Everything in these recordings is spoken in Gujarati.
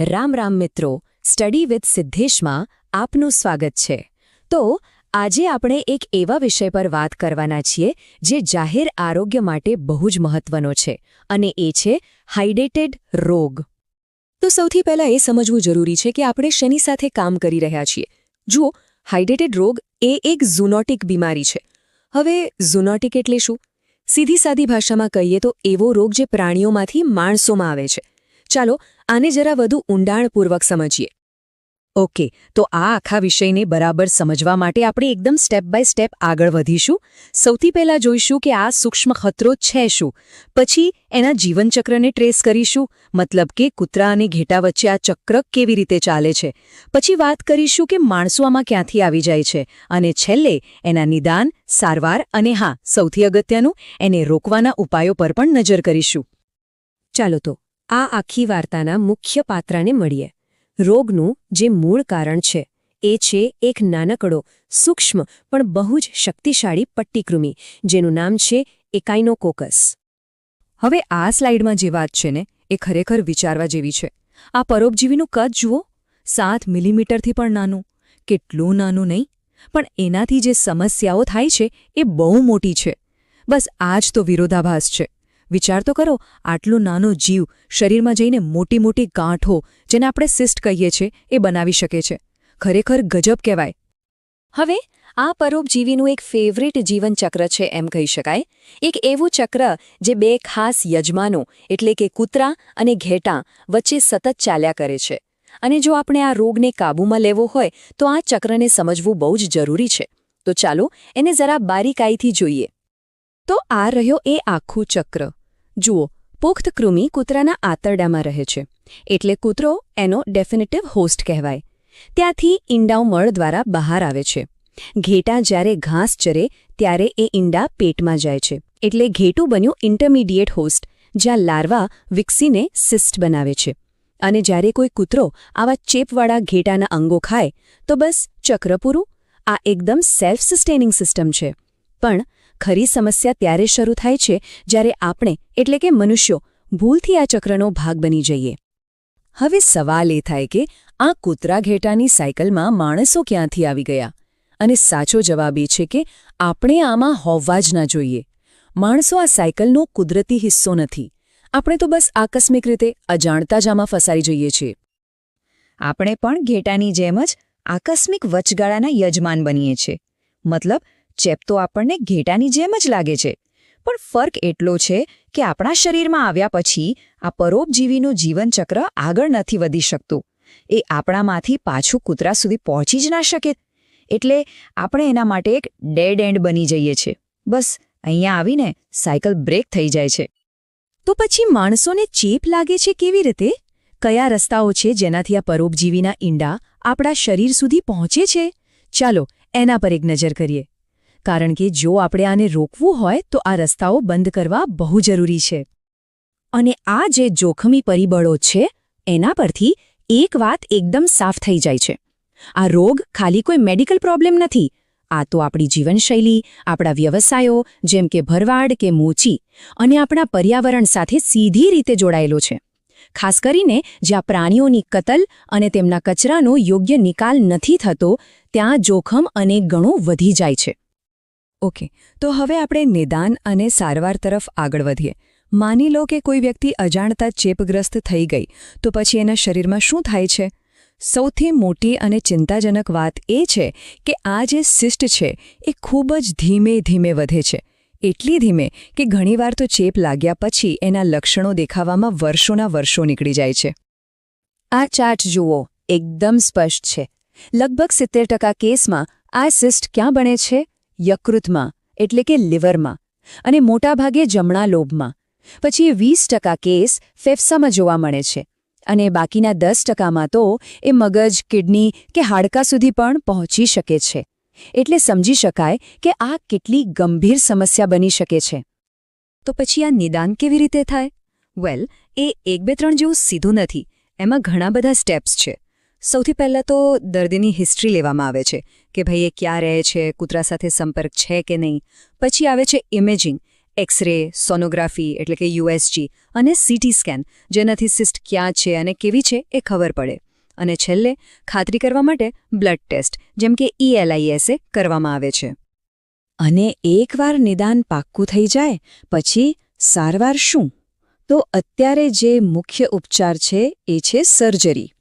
રામ રામ મિત્રો, સ્ટડી વિથ સિદ્ધેશમાં આપનું સ્વાગત છે. તો, આજે આપણે એક એવા વિષય પર વાત કરવાના છીએ, જે જાહેર આરોગ્ય માટે બહુ જ મહત્વનો છે, અને એ છે હાઇડેટેડ રોગ. તો સૌથી પહેલાં એ સમજવું જરૂરી છે કે આપણે શેની સાથે કામ કરી રહ્યા છીએ. જુઓ, હાઇડેટેડ રોગ એ એક ઝૂનોટિક બીમારી છે. હવે, ઝૂનોટિક એટલે શું? સીધી સાદી ભાષામાં કહીએ તો એવો રોગ જે પ્રાણીઓમાંથી માણસોમાં આવે છે. ચાલો આને જરા વધુ ઊંડાણપૂર્વક સમજીએ. ઓકે, તો આ આખા વિષયને બરાબર સમજવા માટે આપણે એકદમ સ્ટેપ બાય સ્ટેપ આગળ વધીશું. સૌથી પહેલાં જોઈશું કે આ સૂક્ષ્મ ખતરો છે શું. પછી એના જીવનચક્રને ટ્રેસ કરીશું, મતલબ કે કૂતરા અને ઘેટા વચ્ચે આ ચક્ર કેવી રીતે ચાલે છે. પછી વાત કરીશું કે માણસો આમાં ક્યાંથી આવી જાય છે અને છેલ્લે એના નિદાન, સારવાર અને હા, સૌથી અગત્યનું, એને રોકવાના ઉપાયો પર પણ નજર કરીશું. ચાલો તો આ આખી વાર્તાના મુખ્ય પાત્રને મળીએ. રોગનું જે મૂળ કારણ છે, એ છે એક નાનકડો, સૂક્ષ્મ, પણ બહુ જ શક્તિશાળી પટ્ટીકૃમિ, જેનું નામ છે એકાઇનોકોકસ. હવે આ સ્લાઇડમાં જે વાત છે ને, એ ખરેખર વિચારવા જેવી છે. આ પરોપજીવીનું કદ જુઓ, સાત મિલીમીટરથી પણ નાનું, કેટલું નાનું નહીં, પણ એનાથી જે સમસ્યાઓ થાય છે, એ બહુ મોટી છે. બસ આ જ તો વિરોધાભાસ છે. વિચાર તો કરો, આટલું નાનો જીવ શરીરમાં જઈને મોટી મોટી ગાંઠો, જેને આપણે સિસ્ટ કહીએ છીએ, એ બનાવી શકે છે. ખરેખર ગજબ કહેવાય. હવે, આ પરોપજીવીનું એક ફેવરિટ જીવનચક્ર છે એમ કહી શકાય. એક એવું ચક્ર જે બે ખાસ યજમાનો, એટલે કે કૂતરા અને ઘેટાં, વચ્ચે સતત ચાલ્યા કરે છે. અને જો આપણે આ રોગને કાબૂમાં લેવો હોય, તો આ ચક્રને સમજવું બહુ જ જરૂરી છે. તો ચાલો, એને જરા બારીકાઈથી જોઈએ. તો આ રહ્યો એ આખું ચક્ર. જુઓ, પુખ્ત કૃમિ કૂતરાના આંતરડામાં રહે છે. એટલે કૂતરો એનો ડેફિનેટિવ હોસ્ટ કહેવાય. ત્યાંથી ઈંડાઓ મળ દ્વારા બહાર આવે છે. ઘેટા જ્યારે ઘાસ ચરે, ત્યારે એ ઈંડા પેટમાં જાય છે. એટલે ઘેટું બન્યું ઇન્ટરમીડિયેટ હોસ્ટ જ્યાં લાર્વા વિકસીને સિસ્ટ બનાવે છે. અને જ્યારે કોઈ કૂતરો આવા ચેપવાળા ઘેટાના અંગો ખાય, તો બસ ચક્ર પૂરું, આ એકદમ સેલ્ફ સસ્ટેનિંગ સિસ્ટમ છે. પણ ખરી સમસ્યા ત્યારે શરૂ થાય છે જ્યારે આપણે, એટલે કે મનુષ્યો, ભૂલથી આ ચક્રનો ભાગ બની જઈએ. હવે સવાલ એ થાય કે, આ કૂતરા ઘેટાની સાયકલમાં માણસો ક્યાંથી આવી ગયા? અને સાચો જવાબ એ છે કે, આપણે આમાં હોવા જ ના જોઈએ. માણસો આ સાયકલનો કુદરતી હિસ્સો નથી. આપણે તો બસ આકસ્મિક રીતે, અજાણતા જ આમાં ફસાઈ જઈએ છીએ. આપણે પણ ઘેટાની જેમ જ આકસ્મિક વચગાળાના યજમાન બનીએ છીએ. મતલબ ચેપ તો આપણને ઘેટાની જેમ જ લાગે છે. પણ ફર્ક એટલો છે કે આપણા શરીરમાં આવ્યા પછી આ પરોપજીવીનું જીવનચક્ર આગળ નથી વધી શકતું. એ આપણામાંથી પાછું કૂતરા સુધી પહોંચી જ ના શકે. એટલે આપણે એના માટે એક ડેડ એન્ડ બની જઈએ છીએ બસ, અહીંયા આવીને સાયકલ બ્રેક થઈ જાય છે. તો પછી માણસોને ચેપ લાગે છે કેવી રીતે? કયા રસ્તાઓ છે જેનાથી આ પરોપજીવીના ઈંડા આપણા શરીર સુધી પહોંચે છે? ચાલો, એના પર એક નજર કરીએ. કારણ કે જો આપણે આને રોકવું હોય તો આ રસ્તાઓ બંધ કરવા બહુ જરૂરી છે. અને આ જે જોખમી પરિબળો છે, એના પરથી એક વાત એકદમ સાફ થઈ જાય છે. આ રોગ ખાલી કોઈ મેડિકલ પ્રોબ્લેમ નથી. આ તો આપણી જીવનશૈલી, આપણા વ્યવસાયો, જેમ કે ભરવાડ કે મોચી, અને આપણા પર્યાવરણ સાથે સીધી રીતે જોડાયેલો છે. ખાસ કરીને જ્યાં પ્રાણીઓની કતલ અને તેમના કચરાનો યોગ્ય નિકાલ નથી થતો, ત્યાં જોખમ અને ગણો વધી જાય છે. ઓકે. તો હવે આપણે નિદાન અને સારવાર તરફ આગળ વધીએ. માની લો કે કોઈ વ્યક્તિ અજાણતા ચેપગ્રસ્ત થઈ ગઈ, તો પછી એના શરીરમાં શું થાય છે? સૌથી મોટી અને ચિંતાજનક વાત એ છે કે આ જે સિસ્ટ છે, એ ખૂબ જ ધીમે ધીમે વધે છે. એટલી ધીમે કે ઘણીવાર તો ચેપ લાગ્યા પછી એના લક્ષણો દેખાવામાં વર્ષોના વર્ષો નીકળી જાય છે. આ ચાર્ટ જુઓ, એકદમ સ્પષ્ટ છે. લગભગ સિત્તેર કેસમાં આ સિસ્ટ ક્યાં બને છે? યકૃતમાં, એટલે કે લિવરમાં, અને મોટાભાગે જમણા લોભમાં. પછી વીસ ટકા કેસ ફેફસામાં જોવા મળે છે, અને બાકીના દસ ટકામાં તો એ મગજ, કિડની કે હાડકા સુધી પણ પહોંચી શકે છે. એટલે સમજી શકાય કે આ કેટલી ગંભીર સમસ્યા બની શકે છે. તો પછી આ નિદાન કેવી રીતે થાય? વેલ એ એક બે ત્રણ જેવું સીધું નથી. એમાં ઘણા બધા સ્ટેપ્સ છે. સૌથી પહેલાં તો દર્દીની હિસ્ટ્રી લેવામાં આવે છે કે ભાઈ એ ક્યાં રહે છે, કૂતરા સાથે સંપર્ક છે કે નહીં. પછી આવે છે ઇમેજિંગ, એક્સરે, સોનોગ્રાફી એટલે કે યુએસજી અને સીટી સ્કેન, જેનાથી સિસ્ટ ક્યાં છે અને કેવી છે એ ખબર પડે. અને છેલ્લે ખાતરી કરવા માટે બ્લડ ટેસ્ટ, જેમ કે ઈએલઆઈએસએ કરવામાં આવે છે. અને એકવાર નિદાન પાક્કું થઈ જાય, પછી સારવાર શું? તો અત્યારે જે મુખ્ય ઉપચાર છે એ છે સર્જરી.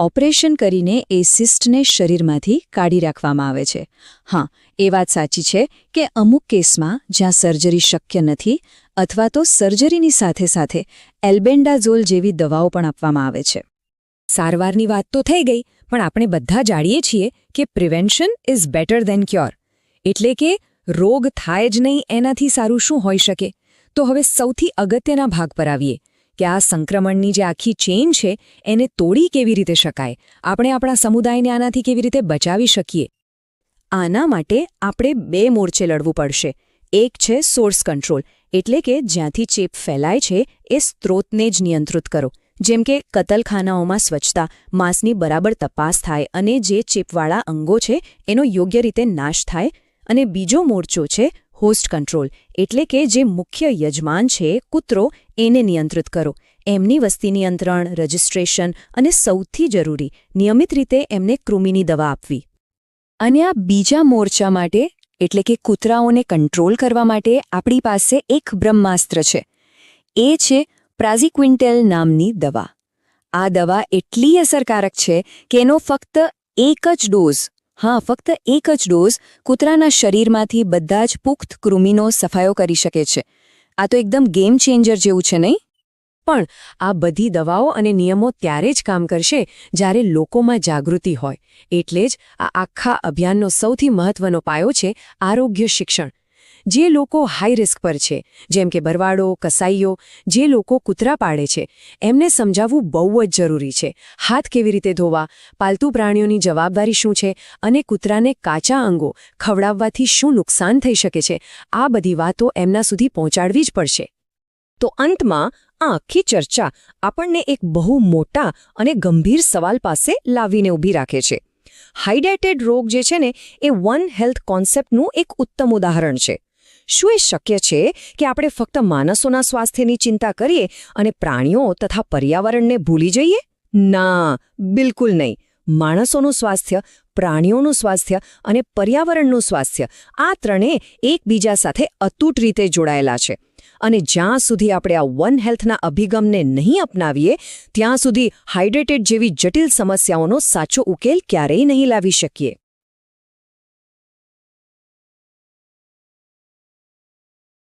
ઓપરેશન કરીને એ સિસ્ટને શરીરમાંથી કાઢી રાખવામાં આવે છે. હા, એ વાત સાચી છે કે અમુક કેસમાં જ્યાં સર્જરી શક્ય નથી અથવા તો સર્જરીની સાથે સાથે એલ્બેન્ડાઝોલ જેવી દવાઓ પણ આપવામાં આવે છે. સારવારની વાત તો થઈ ગઈ, પણ આપણે બધા જાણીએ છીએ કે prevention is better than cure. એટલે કે રોગ થાય જ નહીં એનાથી સારું શું હોઈ શકે? તો હવે સૌથી અગત્યના ભાગ પર આવીએ. કે આ સંક્રમણની જે આખી ચેઇન છે, એને તોડી કેવી રીતે શકાય? આપણે આપણા સમુદાયને આનાથી કેવી રીતે બચાવી શકીએ? આના માટે આપણે બે મોરચે લડવું પડશે. એક છે સોર્સ કંટ્રોલ, એટલે કે જ્યાંથી ચેપ ફેલાય છે, એ સ્ત્રોતને જ નિયંત્રિત કરો. જેમ કે કતલખાનાઓમાં સ્વચ્છતા, માંસની બરાબર તપાસ થાય અને જે ચેપવાળા અંગો છે, એનો યોગ્ય રીતે નાશ થાય. અને બીજો મોરચો છે હોસ્ટ કંટ્રોલ એટલે કે જે મુખ્ય યજમાન છે, કૂતરો, એને નિયંત્રિત કરો. એમની વસ્તી નિયંત્રણ, રજિસ્ટ્રેશન અને સૌથી જરૂરી, નિયમિત રીતે એમને કૃમિની દવા આપવી. અને આ બીજા મોરચા માટે, એટલે કે કૂતરાઓને કંટ્રોલ કરવા માટે, આપણી પાસે એક બ્રહ્માસ્ત્ર છે. એ છે પ્રાઝિક્વિન્ટેલ નામની દવા. આ દવા એટલી અસરકારક છે કે એનો ફક્ત એક જ ડોઝ હા, ફક્ત એક જ ડોઝ કૂતરાના શરીરમાંથી બધા જ પુખ્ત કૃમિનો સફાયો કરી શકે છે. આ તો એકદમ ગેમ ચેન્જર જેવું છે નહીં? પણ આ બધી દવાઓ અને નિયમો ત્યારે જ કામ કરશે જ્યારે લોકોમાં જાગૃતિ હોય. એટલે જ આ આખા અભિયાનનો સૌથી મહત્વનો પાયો છે આરોગ્ય શિક્ષણ. જે લોકો હાઈ રિસ્ક પર છે, જેમ કે ભરવાડો, કસાઈઓ, જે લોકો કૂતરા પાડે છે, એમને સમજાવવું બહુ જ જરૂરી છે. હાથ કેવી રીતે ધોવા, પાલતુ પ્રાણીઓની જવાબદારી શું છે અને કૂતરાને કાચા અંગો ખવડાવવાથી શું નુકસાન થઈ શકે છે, આ બધી વાતો એમના સુધી પહોંચાડવી જ પડશે. તો અંતમાં, આ આખી ચર્ચા આપણને એક બહુ મોટા અને ગંભીર સવાલ પાસે લાવીને ઊભી રાખે છે. હાઇડાઇટેડ રોગ જે છે ને, એ વન હેલ્થ કોન્સેપ્ટનું એક ઉત્તમ ઉદાહરણ છે. શું એ શક્ય છે કે આપણે ફક્ત માણસોના સ્વાસ્થ્યની ચિંતા કરીએ અને પ્રાણીઓ તથા પર્યાવરણને ભૂલી જઈએ? ના, બિલકુલ નહીં. માણસોનું સ્વાસ્થ્ય, પ્રાણીઓનું સ્વાસ્થ્ય અને પર્યાવરણનું સ્વાસ્થ્ય આ ત્રણે એકબીજા સાથે અતૂટ રીતે જોડાયેલા છે. અને જ્યાં સુધી આપણે આ વન હેલ્થના અભિગમને નહીં અપનાવીએ, ત્યાં સુધી હાઇડ્રેટેડ જેવી જટિલ સમસ્યાઓનો સાચો ઉકેલ ક્યારેય નહીં લાવી શકીએ.